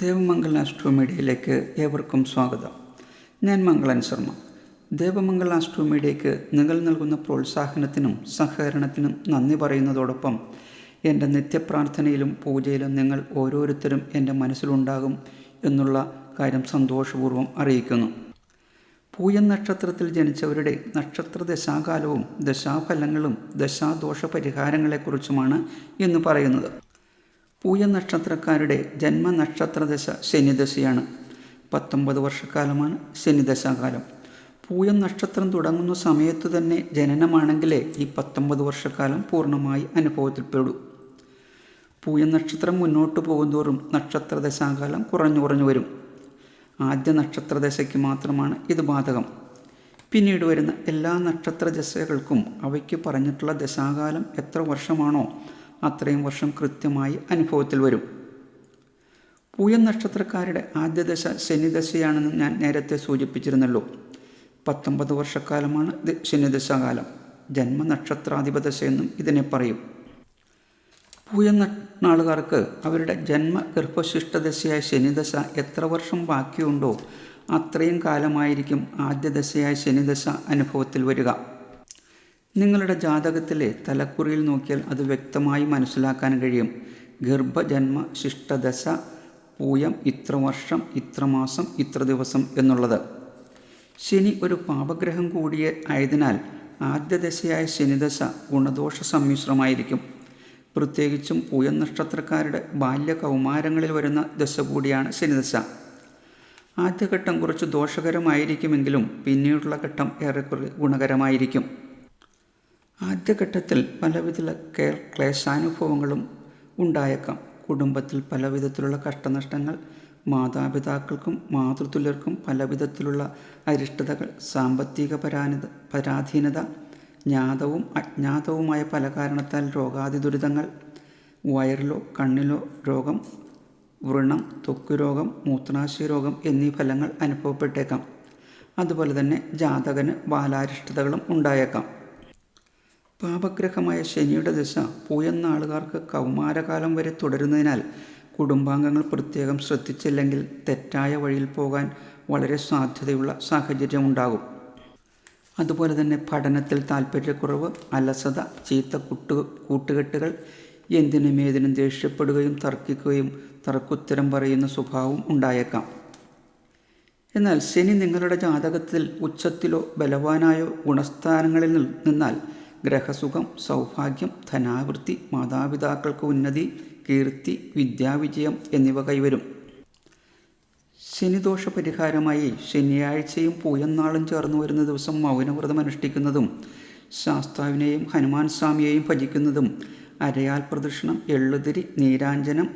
ദേവമംഗൽ astro മീഡിയയിലേക്ക് ഏവർക്കും സ്വാഗതം. ഞാൻ മംഗളൻ ശർമ്മ. ദേവമംഗൽ ആസ്ട്രോ മീഡിയയ്ക്ക് നിങ്ങൾ നൽകുന്ന പ്രോത്സാഹനത്തിനും സഹകരണത്തിനും നന്ദി പറയുന്നതോടൊപ്പം എന്റെ നിത്യപ്രാർത്ഥനയിലും പൂജയിലും നിങ്ങൾ ഓരോരുത്തരും എന്റെ മനസ്സിലുണ്ടാകും എന്നുള്ള കാര്യം സന്തോഷപൂർവം അറിയിക്കുന്നു. പൂയൻ നക്ഷത്രത്തിൽ ജനിച്ചവരുടെ നക്ഷത്ര ദശാകാലവും ദശാഫലങ്ങളും ദശാദോഷ പരിഹാരങ്ങളെക്കുറിച്ചുമാണ് ഇന്ന് പറയുന്നത്. പൂയ നക്ഷത്രക്കാരുടെ ജന്മനക്ഷത്രദശ ശനിദശയാണ്. പത്തൊമ്പത് വർഷക്കാലമാണ് ശനിദശാകാലം. പൂയം നക്ഷത്രം തുടങ്ങുന്ന സമയത്ത് തന്നെ ജനനമാണെങ്കിലേ ഈ പത്തൊമ്പത് വർഷക്കാലം പൂർണമായി അനുഭവത്തിൽപ്പെടൂ. പൂയം നക്ഷത്രം മുന്നോട്ട് പോകുന്തോറും നക്ഷത്രദശാകാലം കുറഞ്ഞു കുറഞ്ഞു വരും. ആദ്യ നക്ഷത്രദശയ്ക്ക് മാത്രമാണ് ഇത് ബാധകം. പിന്നീട് വരുന്ന എല്ലാ നക്ഷത്ര ദശകൾക്കും അവയ്ക്ക് പറഞ്ഞിട്ടുള്ള ദശാകാലം എത്ര വർഷമാണോ അത്രയും വർഷം കൃത്യമായി അനുഭവത്തിൽ വരും. പൂയം നക്ഷത്രക്കാരുടെ ആദ്യ ദശ ശനിദശയാണെന്ന് ഞാൻ നേരത്തെ സൂചിപ്പിച്ചിരുന്നല്ലോ. പത്തൊമ്പത് വർഷക്കാലമാണ് ഇത് ശനിദശാകാലം. ജന്മനക്ഷത്രാധിപദശ എന്നും ഇതിനെ പറയും. പൂയം നാളുകാർക്ക് അവരുടെ ജന്മ ഗർഭശിഷ്ടദശയായ ശനിദശ എത്ര വർഷം ബാക്കിയുണ്ടോ അത്രയും കാലമായിരിക്കും ആദ്യ ദശയായ ശനിദശ അനുഭവത്തിൽ വരിക. നിങ്ങളുടെ ജാതകത്തിലെ തലക്കുറിയിൽ നോക്കിയാൽ അത് വ്യക്തമായി മനസ്സിലാക്കാൻ കഴിയും. ഗർഭജന്മ ശിഷ്ടദശ പൂയം ഇത്ര വർഷം ഇത്ര മാസം ഇത്ര ദിവസം എന്നുള്ളത്. ശനി ഒരു പാപഗ്രഹം കൂടിയ ആയതിനാൽ ആദ്യ ദശയായ ശനിദശ ഗുണദോഷ സമ്മിശ്രമായിരിക്കും. പ്രത്യേകിച്ചും പൂയം നക്ഷത്രക്കാരുടെ ബാല്യ കൗമാരങ്ങളിൽ വരുന്ന ദശ കൂടിയാണ് ശനിദശ. ആദ്യഘട്ടം കുറച്ച് ദോഷകരമായിരിക്കുമെങ്കിലും പിന്നീടുള്ള ഘട്ടം ഏറെക്കുറെ ഗുണകരമായിരിക്കും. ആദ്യഘട്ടത്തിൽ പലവിധ ക്ലേശാനുഭവങ്ങളും ഉണ്ടായേക്കാം. കുടുംബത്തിൽ പലവിധത്തിലുള്ള കഷ്ടനഷ്ടങ്ങൾ മാതാപിതാക്കൾക്കും മാതൃതുല്യർക്കും പലവിധത്തിലുള്ള അരിഷ്ടതകൾ സാമ്പത്തിക പരാനിത പരാധീനത ജ്ഞാതവും അജ്ഞാതവുമായ പല കാരണത്താൽ രോഗാതി ദുരിതങ്ങൾ വയറിലോ കണ്ണിലോ രോഗം വ്രണം ത്വക്ക് രോഗം മൂത്രാശയ രോഗം എന്നീ ഫലങ്ങൾ അനുഭവപ്പെട്ടേക്കാം. അതുപോലെ തന്നെ ജാതകന് ബാലാരിഷ്ടതകളും ഉണ്ടായേക്കാം. പാപഗ്രഹമായ ശനിയുടെ ദശ പൂയെന്ന ആളുകാർക്ക് കൗമാരകാലം വരെ തുടരുന്നതിനാൽ കുടുംബാംഗങ്ങൾ പ്രത്യേകം ശ്രദ്ധിച്ചില്ലെങ്കിൽ തെറ്റായ വഴിയിൽ പോകാൻ വളരെ സാധ്യതയുള്ള സാഹചര്യമുണ്ടാകും. അതുപോലെ തന്നെ പഠനത്തിൽ താല്പര്യക്കുറവ് അലസത ചീത്ത കുട്ടു കൂട്ടുകെട്ടുകൾ എന്തിനും ഏതിനും ദേഷ്യപ്പെടുകയും തർക്കിക്കുകയും തർക്കുത്തരം പറയുന്ന സ്വഭാവം ഉണ്ടായേക്കാം. എന്നാൽ ശനി നിങ്ങളുടെ ജാതകത്തിൽ ഉച്ചത്തിലോ ബലവാനായോ ഗുണസ്ഥാനങ്ങളിൽ നിന്നാൽ ഗ്രഹസുഖം സൗഭാഗ്യം ധനാവൃത്തി മാതാപിതാക്കൾക്ക് ഉന്നതി കീർത്തി വിദ്യാവിജയം എന്നിവ കൈവരും. ശനിദോഷ പരിഹാരമായി ശനിയാഴ്ചയും പൂയന്നാളും ചേർന്ന് വരുന്ന ദിവസം മൗനവ്രതം അനുഷ്ഠിക്കുന്നതും ശാസ്താവിനെയും ഹനുമാൻ സ്വാമിയെയും ഭജിക്കുന്നതും അരയാൽ പ്രദക്ഷിണം എള്ളുതിരി നീരാഞ്ജനം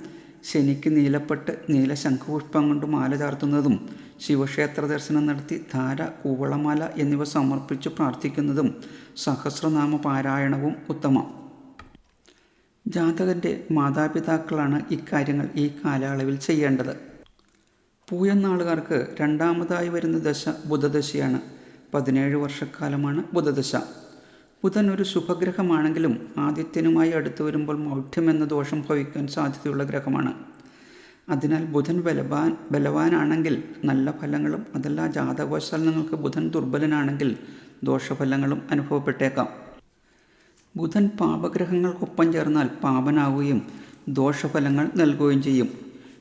ശനിക്ക് നീലപ്പെട്ട് നീല ശംഖുപുഷ്പം കൊണ്ട് മാല ചാർത്തുന്നതും ശിവക്ഷേത്ര ദർശനം നടത്തി ധാര കൂവളമാല എന്നിവ സമർപ്പിച്ച് പ്രാർത്ഥിക്കുന്നതും സഹസ്രനാമ പാരായണവും ഉത്തമം. ജാതകന്റെ മാതാപിതാക്കളാണ് ഇക്കാര്യങ്ങൾ ഈ കാലയളവിൽ ചെയ്യേണ്ടത്. പൂയന്നാളുകാർക്ക് രണ്ടാമതായി വരുന്ന ദശ ബുധദശയാണ്. പതിനേഴ് വർഷക്കാലമാണ് ബുധദശ. ബുധൻ ഒരു ശുഭഗ്രഹമാണെങ്കിലും ആദിത്യനുമായി അടുത്തു വരുമ്പോൾ മൗഢ്യം എന്ന ദോഷം ഭവിക്കാൻ സാധ്യതയുള്ള ഗ്രഹമാണ്. അതിനാൽ ബുധൻ ബലവാൻ ബലവാനാണെങ്കിൽ നല്ല ഫലങ്ങളും അതല്ല ജാതകവശാൽ നിങ്ങൾക്ക് ബുധൻ ദുർബലനാണെങ്കിൽ ദോഷഫലങ്ങളും അനുഭവപ്പെട്ടേക്കാം. ബുധൻ പാപഗ്രഹങ്ങൾക്കൊപ്പം ചേർന്നാൽ പാപനാവുകയും ദോഷഫലങ്ങൾ നൽകുകയും ചെയ്യും.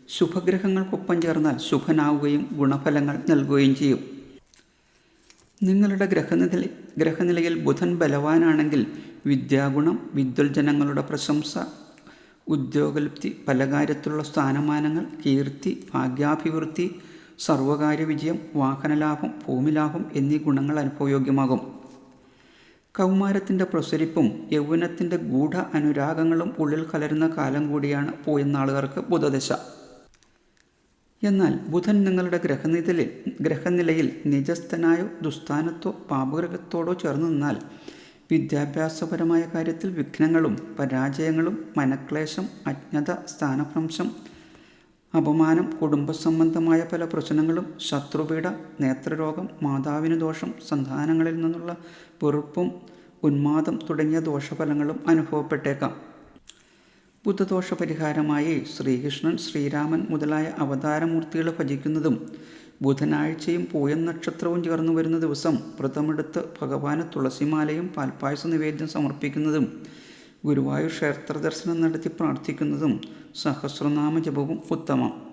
ശുഭഗ്രഹങ്ങൾക്കൊപ്പം ചേർന്നാൽ ശുഭനാവുകയും ഗുണഫലങ്ങൾ നൽകുകയും ചെയ്യും. നിങ്ങളുടെ ഗ്രഹനില ഗ്രഹനിലയിൽ ബുധൻ ബലവാനാണെങ്കിൽ വിദ്യാഗുണം വിദ്വൽജനങ്ങളുടെ പ്രശംസ ഉദ്യോഗലബ്ധി പല കാര്യത്തിലുള്ള സ്ഥാനമാനങ്ങൾ കീർത്തി ഭാഗ്യാഭിവൃദ്ധി സർവകാര്യ വിജയം വാഹനലാഭം ഭൂമിലാഭം എന്നീ ഗുണങ്ങൾ അനുഭവയോഗ്യമാകും. കൗമാരത്തിന്റെ പ്രസരിപ്പും യൗവനത്തിന്റെ ഗൂഢ അനുരാഗങ്ങളും ഉള്ളിൽ കലരുന്ന കാലം കൂടിയാണ് പൂയെന്നാളുകാർക്ക് ബുധദശ. എന്നാൽ ബുധൻ നിങ്ങളുടെ ഗ്രഹനിലയിൽ ഗ്രഹനിലയിൽ നിജസ്ഥനായോ ദുസ്ഥാനത്തോ പാപഗ്രഹത്തോടോ ചേർന്ന് നിന്നാൽ വിദ്യാഭ്യാസപരമായ കാര്യത്തിൽ വിഘ്നങ്ങളും പരാജയങ്ങളും മനക്ലേശം അജ്ഞത സ്ഥാനഭ്രംശം അപമാനം കുടുംബസംബന്ധമായ പല പ്രശ്നങ്ങളും ശത്രുപീഡ നേത്രരോഗം മാതാവിന് ദോഷം സന്താനങ്ങളിൽ നിന്നുള്ള വെറുപ്പും ഉന്മാദം തുടങ്ങിയ ദോഷഫലങ്ങളും അനുഭവപ്പെട്ടേക്കാം. ബുദ്ധദോഷ പരിഹാരമായി ശ്രീകൃഷ്ണൻ ശ്രീരാമൻ മുതലായ അവതാരമൂർത്തികളെ ഭജിക്കുന്നതും ബുധനാഴ്ചയും പൂയം നക്ഷത്രവും ചേർന്നു വരുന്ന ദിവസം വ്രതമെടുത്ത് ഭഗവാന് തുളസിമാലയും പാൽപ്പായസ നിവേദ്യം സമർപ്പിക്കുന്നതും ഗുരുവായൂർ ക്ഷേത്ര ദർശനം നടത്തി പ്രാർത്ഥിക്കുന്നതും സഹസ്രനാമ ജപവും ഉത്തമം.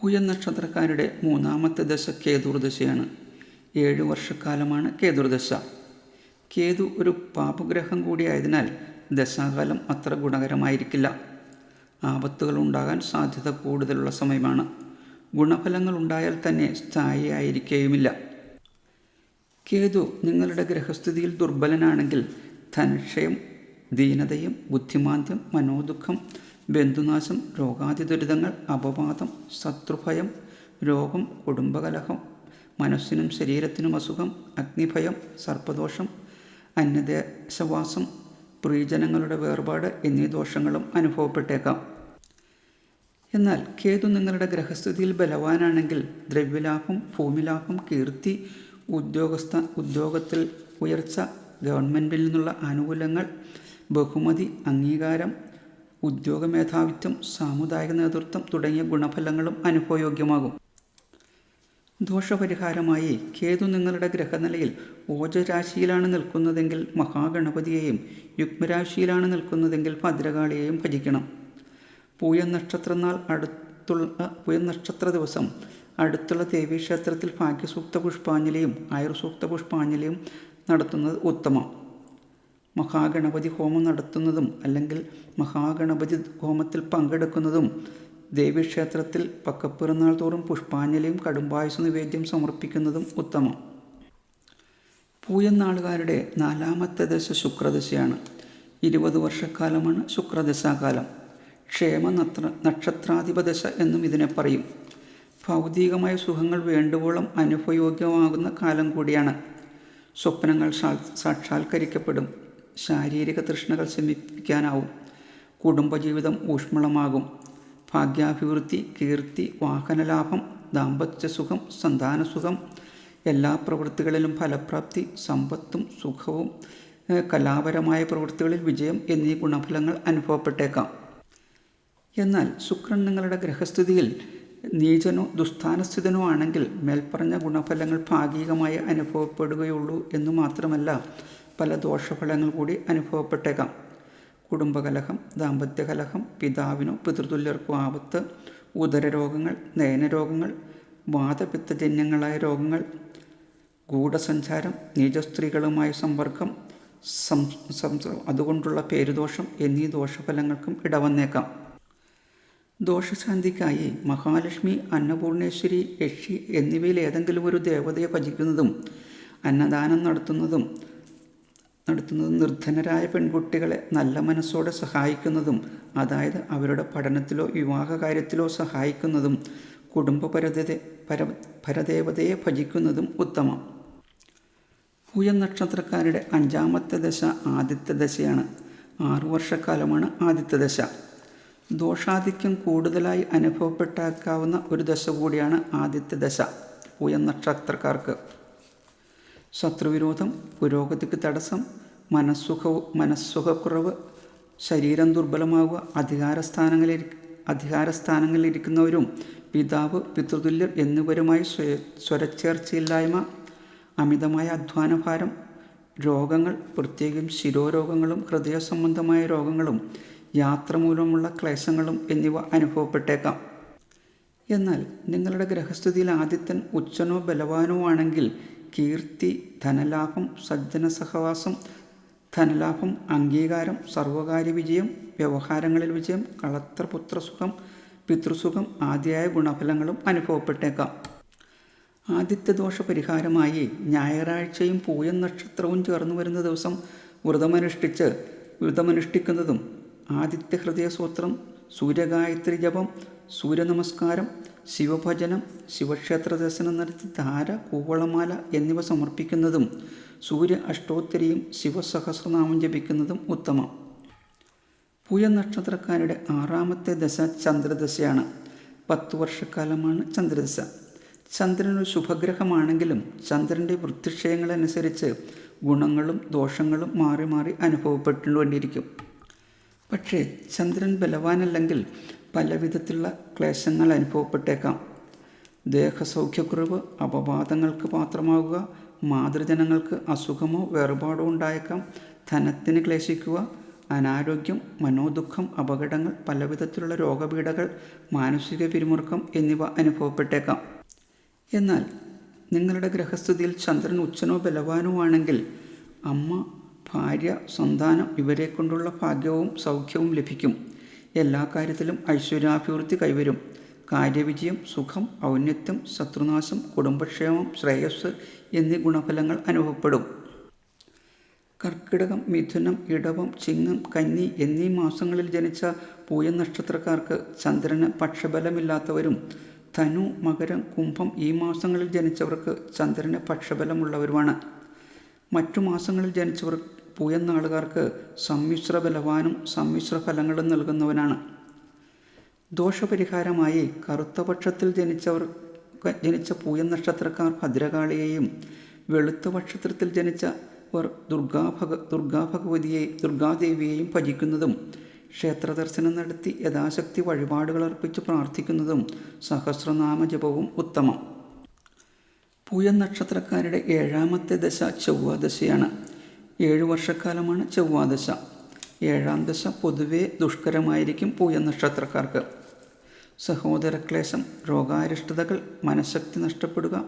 പൂയം നക്ഷത്രക്കാരുടെ മൂന്നാമത്തെ ദശ കേതുർദശയാണ്. ഏഴ് വർഷക്കാലമാണ് കേതുർദശ. കേതു ഒരു പാപഗ്രഹം കൂടിയായതിനാൽ ദശാകാലം അത്ര ഗുണകരമായിരിക്കില്ല. ആപത്തുകൾ ഉണ്ടാകാൻ സാധ്യത കൂടുതലുള്ള സമയമാണ്. ഗുണഫലങ്ങൾ ഉണ്ടായാൽ തന്നെ സ്ഥായിയായിരിക്കുകയുമില്ല കേതു നിങ്ങളുടെ ഗ്രഹസ്ഥിതിയിൽ ദുർബലനാണെങ്കിൽ ധനക്ഷയം ദീനതയും ബുദ്ധിമാന്ദ്യം മനോദുഃഖം ബന്ധുനാശം രോഗാതി ദുരിതങ്ങൾ അപവാദം ശത്രുഭയം രോഗം കുടുംബകലഹം മനസ്സിനും ശരീരത്തിനും അസുഖം അഗ്നിഭയം സർപ്പദോഷം അന്യദേശവാസം പ്രിയജനങ്ങളുടെ വേർപാട് എന്നീ ദോഷങ്ങളും അനുഭവപ്പെട്ടേക്കാം. എന്നാൽ കേതു നിങ്ങളുടെ ഗ്രഹസ്ഥിതിയിൽ ബലവാനാണെങ്കിൽ ദ്രവ്യലാഭം ഭൂമിലാഭം കീർത്തി ഉദ്യോഗസ്ഥ ഉദ്യോഗത്തിൽ ഉയർച്ച ഗവൺമെന്റിൽ നിന്നുള്ള ആനുകൂല്യങ്ങൾ ബഹുമതി അംഗീകാരം ഉദ്യോഗ മേധാവിത്വം സാമുദായിക നേതൃത്വം തുടങ്ങിയ ഗുണഫലങ്ങളും അനുഭവയോഗ്യമാകും. ദോഷപരിഹാരമായി കേതു നിങ്ങളുടെ ഗ്രഹനിലയിൽ ഓജരാശിയിലാണ് നിൽക്കുന്നതെങ്കിൽ മഹാഗണപതിയെയും യുഗ്മരാശിയിലാണ് നിൽക്കുന്നതെങ്കിൽ ഭദ്രകാളിയെയും ഭജിക്കണം. പൂയ നക്ഷത്രനാൾ അടുത്തുള്ള പൂയ നക്ഷത്ര ദിവസം അടുത്തുള്ള ദേവീക്ഷേത്രത്തിൽ ഭാഗ്യസൂക്ത പുഷ്പാഞ്ജലിയും ആയുർസൂക്ത പുഷ്പാഞ്ജലിയും നടത്തുന്നത് ഉത്തമം. മഹാഗണപതി ഹോമം നടത്തുന്നതും അല്ലെങ്കിൽ മഹാഗണപതി ഹോമത്തിൽ പങ്കെടുക്കുന്നതും ദേവീക്ഷേത്രത്തിൽ പക്കപ്പിറന്നാൾ തോറും പുഷ്പാഞ്ജലിയും കടുംബായുസ് നിവേദ്യം സമർപ്പിക്കുന്നതും ഉത്തമം. പൂയനാളുകാരുടെ നാലാമത്തെ ദശ ശുക്രദശയാണ്. ഇരുപത് വർഷക്കാലമാണ് ശുക്രദശാകാലം. ക്ഷേമ നത്ര നക്ഷത്രാധിപദശ എന്നും ഇതിനെ പറയും. ഭൗതികമായ സുഖങ്ങൾ വേണ്ടുവോളം അനുഭവയോഗ്യമാകുന്ന കാലം കൂടിയാണ്. സ്വപ്നങ്ങൾ സാക്ഷാത്കരിക്കപ്പെടും. ശാരീരിക തൃഷ്ണകൾ ശമിപ്പിക്കാനാവും. കുടുംബജീവിതം ഊഷ്മളമാകും. ഭാഗ്യാഭിവൃദ്ധി കീർത്തി വാഹനലാഭം ദാമ്പത്യസുഖം സന്താനസുഖം എല്ലാ പ്രവൃത്തികളിലും ഫലപ്രാപ്തി സമ്പത്തും സുഖവും കലാപരമായ പ്രവൃത്തികളിൽ വിജയം എന്നീ ഗുണഫലങ്ങൾ അനുഭവപ്പെട്ടേക്കാം. എന്നാൽ ശുക്രൻ നിങ്ങളുടെ ഗ്രഹസ്ഥിതിയിൽ നീചനോ ദുസ്ഥാനസ്ഥിതനോ ആണെങ്കിൽ മേൽപ്പറഞ്ഞ ഗുണഫലങ്ങൾ ഭാഗികമായി അനുഭവപ്പെടുകയുള്ളൂ എന്ന് മാത്രമല്ല പല ദോഷഫലങ്ങൾ കൂടി അനുഭവപ്പെട്ടേക്കാം. കുടുംബകലഹം ദാമ്പത്യകലഹം പിതാവിനോ പിതൃതുല്യർക്കോ ആപത്ത് ഉദരരോഗങ്ങൾ നയനരോഗങ്ങൾ വാദപിത്തജന്യങ്ങളായ രോഗങ്ങൾ ഗൂഢസഞ്ചാരം നീചസ്ത്രീകളുമായി സമ്പർക്കം സം അതുകൊണ്ടുള്ള പേരുദോഷം എന്നീ ദോഷഫലങ്ങൾക്കും ഇടവന്നേക്കാം. ദോഷശാന്തിക്കായി മഹാലക്ഷ്മി അന്നപൂർണേശ്വരി യക്ഷി എന്നിവയിൽ ഏതെങ്കിലും ഒരു ദേവതയെ ഭജിക്കുന്നതും അന്നദാനം നടത്തുന്നതും നടത്തുന്നതും നിർധനരായ പെൺകുട്ടികളെ നല്ല മനസ്സോടെ സഹായിക്കുന്നതും അതായത് അവരുടെ പഠനത്തിലോ വിവാഹ കാര്യത്തിലോ സഹായിക്കുന്നതും കുടുംബ പര പരദേവതയെ ഭജിക്കുന്നതും ഉത്തമം. പൂയം നക്ഷത്രക്കാരുടെ അഞ്ചാമത്തെ ദശ ആദിത്യ ദശയാണ്. ആറു വർഷക്കാലമാണ് ആദിത്യ ദശ. ദോഷാധിക്യം കൂടുതലായി അനുഭവപ്പെട്ടേക്കാവുന്ന ഒരു ദശ കൂടിയാണ് ആദ്യത്തെ ദശ പൂയം നക്ഷത്രക്കാർക്ക്. ശത്രുവിരോധം പുരോഗതിക്ക് തടസ്സം മനസ്സുഖവും മനസ്സുഖക്കുറവ് ശരീരം ദുർബലമാവുക അധികാരസ്ഥാനങ്ങളിൽ അധികാരസ്ഥാനങ്ങളിലിരിക്കുന്നവരും പിതാവ് പിതൃതുല്യർ എന്നിവരുമായി സ്വരച്ചേർച്ചയില്ലായ്മ അമിതമായ അധ്വാനഭാരം രോഗങ്ങൾ പ്രത്യേകം ശിരോരോഗങ്ങളും ഹൃദയ സംബന്ധമായ രോഗങ്ങളും യാത്ര മൂലമുള്ള ക്ലേശങ്ങളും എന്നിവ അനുഭവപ്പെട്ടേക്കാം. എന്നാൽ നിങ്ങളുടെ ഗ്രഹസ്ഥിതിയിൽ ആദിത്യൻ ഉച്ചനോ ബലവാനോ ആണെങ്കിൽ കീർത്തി ധനലാഭം സജ്ജന സഹവാസം ധനലാഭം അംഗീകാരം സർവകാര്യ വിജയം വ്യവഹാരങ്ങളിൽ വിജയം കളത്രപുത്രസുഖം പിതൃസുഖം ആദ്യായ ഗുണഫലങ്ങളും അനുഭവപ്പെട്ടേക്കാം. ആദിത്യദോഷ പരിഹാരമായി ഞായറാഴ്ചയും പൂയം നക്ഷത്രവും ചേർന്നു വരുന്ന ദിവസം വ്രതമനുഷ്ഠിച്ച് വ്രതമനുഷ്ഠിക്കുന്നതും ആദിത്യ ഹൃദയസൂത്രം സൂര്യഗായത്രി ജപം സൂര്യനമസ്കാരം ശിവഭജനം ശിവക്ഷേത്ര ദർശനം നടത്തി ധാര കൂവളമാല എന്നിവ സമർപ്പിക്കുന്നതും സൂര്യ അഷ്ടോത്തരിയും ശിവസഹസ്രനാമം ജപിക്കുന്നതും ഉത്തമം. പൂയ നക്ഷത്രക്കാരുടെ ആറാമത്തെ ദശ ചന്ദ്രദശയാണ്. പത്തു വർഷക്കാലമാണ് ചന്ദ്രദശ. ചന്ദ്രൻ ഒരു ശുഭഗ്രഹമാണെങ്കിലും ചന്ദ്രന്റെ വൃത്തിക്ഷയങ്ങളനുസരിച്ച് ഗുണങ്ങളും ദോഷങ്ങളും മാറി മാറി അനുഭവപ്പെട്ടുകൊണ്ടിരിക്കും പക്ഷേ ചന്ദ്രൻ ബലവാനല്ലെങ്കിൽ പല വിധത്തിലുള്ള ക്ലേശങ്ങൾ അനുഭവപ്പെട്ടേക്കാം. ദേഹസൗഖ്യക്കുറവ് അപവാദങ്ങൾക്ക് പാത്രമാവുക മാതൃജനങ്ങൾക്ക് അസുഖമോ വേർപാടോ ഉണ്ടായേക്കാം. ധനത്തിന് ക്ലേശിക്കുക അനാരോഗ്യം മനോദുഃഖം അപകടങ്ങൾ പലവിധത്തിലുള്ള രോഗപീഠകൾ മാനസിക പിരിമുറുക്കം എന്നിവ അനുഭവപ്പെട്ടേക്കാം. എന്നാൽ നിങ്ങളുടെ ഗ്രഹസ്ഥിതിയിൽ ചന്ദ്രൻ ഉച്ചനോ ബലവാനോ ആണെങ്കിൽ അമ്മ ഭാര്യ സന്താനം ഇവരെ കൊണ്ടുള്ള ഭാഗ്യവും സൗഖ്യവും ലഭിക്കും. എല്ലാ കാര്യത്തിലും ഐശ്വര്യാഭിവൃദ്ധി കൈവരും. കാര്യവിജയം സുഖം ഔന്നത്യം ശത്രുനാശം കുടുംബക്ഷേമം ശ്രേയസ് എന്നീ ഗുണഫലങ്ങൾ അനുഭവപ്പെടും. കർക്കിടകം മിഥുനം ഇടവം ചിങ്ങം കന്നി എന്നീ മാസങ്ങളിൽ ജനിച്ച പൂയ നക്ഷത്രക്കാർക്ക് ചന്ദ്രന് പക്ഷബലമില്ലാത്തവരും ധനു മകരം കുംഭം ഈ മാസങ്ങളിൽ ജനിച്ചവർക്ക് ചന്ദ്രന് പക്ഷബലമുള്ളവരുമാണ്. മറ്റു മാസങ്ങളിൽ ജനിച്ചവർ പൂയനാളുകാർക്ക് സമ്മിശ്ര ബലവാനും സമ്മിശ്ര ഫലങ്ങളും നൽകുന്നവനാണ്. ദോഷപരിഹാരമായി കറുത്തപക്ഷത്തിൽ ജനിച്ചവർ ജനിച്ച പൂയൻ നക്ഷത്രക്കാർ ഭദ്രകാളിയെയും വെളുത്ത ജനിച്ച ജനിച്ചവർ ദുർഗാഭഗ ദുർഗാഭഗവതിയെ ദുർഗാദേവിയെയും ഭജിക്കുന്നതും ക്ഷേത്ര ദർശനം നടത്തി യഥാശക്തി വഴിപാടുകൾ അർപ്പിച്ച് പ്രാർത്ഥിക്കുന്നതും സഹസ്രനാമ ജപവും ഉത്തമം. പൂയൻ നക്ഷത്രക്കാരുടെ ഏഴാമത്തെ ദശ ചൊവ്വാദശയാണ്. ഏഴു വർഷക്കാലമാണ് ചൊവ്വാദശ ഏഴാം ദശ പൊതുവെ ദുഷ്കരമായിരിക്കും പൂയ നക്ഷത്രക്കാർക്ക്. സഹോദരക്ലേശം രോഗാരിഷ്ടതകൾ മനഃശക്തി നഷ്ടപ്പെടുക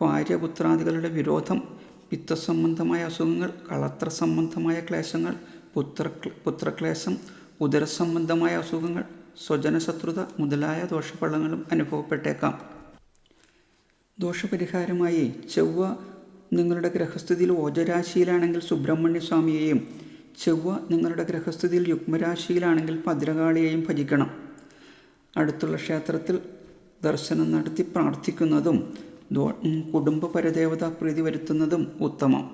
ഭാര്യപുത്രാദികളുടെ വിരോധം പിത്തസംബന്ധമായ അസുഖങ്ങൾ കളത്ര സംബന്ധമായ ക്ലേശങ്ങൾ പുത്ര പുത്രക്ലേശം ഉദരസംബന്ധമായ അസുഖങ്ങൾ സ്വജനശത്രുത മുതലായ ദോഷഫലങ്ങളും അനുഭവപ്പെട്ടേക്കാം. ദോഷപരിഹാരമായി ചൊവ്വ നിങ്ങളുടെ ഗ്രഹസ്ഥിതിയിൽ ഓജരാശിയിലാണെങ്കിൽ സുബ്രഹ്മണ്യ സ്വാമിയെയും ചൊവ്വ നിങ്ങളുടെ ഗ്രഹസ്ഥിതിയിൽ യുഗ്മരാശിയിലാണെങ്കിൽ ഭദ്രകാളിയെയും ഭജിക്കണം. അടുത്തുള്ള ക്ഷേത്രത്തിൽ ദർശനം നടത്തി പ്രാർത്ഥിക്കുന്നതും കുടുംബ പരദേവതാ പ്രീതി വരുത്തുന്നതും ഉത്തമം.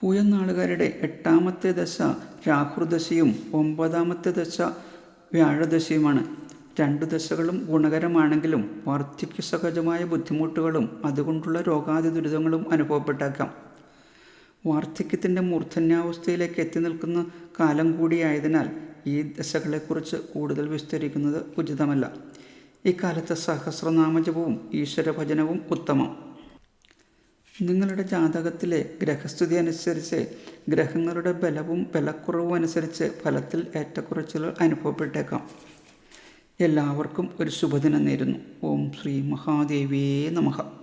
പൂയനാളുകാരുടെ എട്ടാമത്തെ ദശ രാഹുർദശയും ഒമ്പതാമത്തെ ദശ വ്യാഴദശയുമാണ്. രണ്ടു ദശകളും ഗുണകരമാണെങ്കിലും വാർദ്ധക്യ സഹജമായ ബുദ്ധിമുട്ടുകളും അതുകൊണ്ടുള്ള രോഗാതി ദുരിതങ്ങളും അനുഭവപ്പെട്ടേക്കാം. വാർദ്ധക്യത്തിന്റെ മൂർധന്യാവസ്ഥയിലേക്ക് എത്തി നിൽക്കുന്ന കാലം കൂടിയായതിനാൽ ഈ ദശകളെക്കുറിച്ച് കൂടുതൽ വിസ്തരിക്കുന്നത് ഉചിതമല്ല. ഇക്കാലത്ത് സഹസ്രനാമജപവും ഈശ്വരഭജനവും ഉത്തമം. നിങ്ങളുടെ ജാതകത്തിലെ ഗ്രഹസ്ഥിതി അനുസരിച്ച് ഗ്രഹങ്ങളുടെ ബലവും ബലക്കുറവും അനുസരിച്ച് ഫലത്തിൽ ഏറ്റക്കുറച്ചിലുകൾ അനുഭവപ്പെട്ടേക്കാം. എല്ലാവർക്കും ഒരു ശുഭദിനം നേരുന്നു. ഓം ശ്രീ മഹാദേവേ നമഃ.